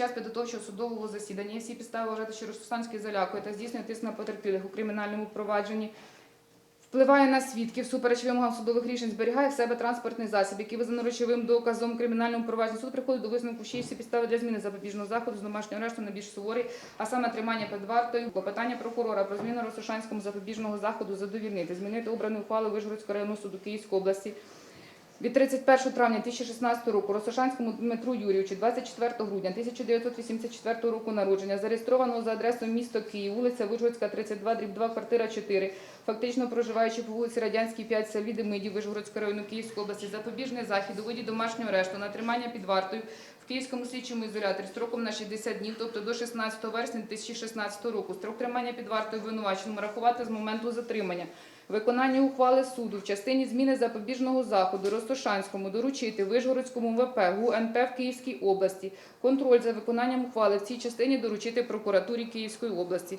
час підготовчого судового засідання всі підстави вважати, що Ростисланський залякує та здійснює тиск на потерпілих у кримінальному провадженні. Впливає на свідків, супереч вимогам судових рішень, зберігає в себе транспортний засіб, який визнано речовим доказом кримінальному провадженні. Суд приходить до висновку, що є всі підстави для зміни запобіжного заходу з домашнього арешту на більш суворий, а саме тримання під вартою, клопотання прокурора про зміну Росошанському запобіжного заходу задовільнити, змінити обрані ухвали Вишгородського районного суду Київської області від 31 травня 2016 року Росошанському Дмитру Юрійовичу 24 грудня 1984 року народження, зареєстрованого за адресою місто Київ, вулиця Вишгородська, 32, дріб 2, квартира 4, фактично проживаючи по вулиці Радянській 5, в селі Демидів, Вишгородського району Київської області, запобіжний захід у виді домашнього арешту на тримання під вартою в Київському слідчому ізоляторі строком на 60 днів, тобто до 16 вересня 2016 року. Строк тримання під вартою винуваченому рахувати з моменту затримання. Виконання ухвали суду в частині зміни запобіжного заходу Ростошанському доручити Вишгородському ВП ГУНП в Київській області. Контроль за виконанням ухвали в цій частині доручити прокуратурі Київської області.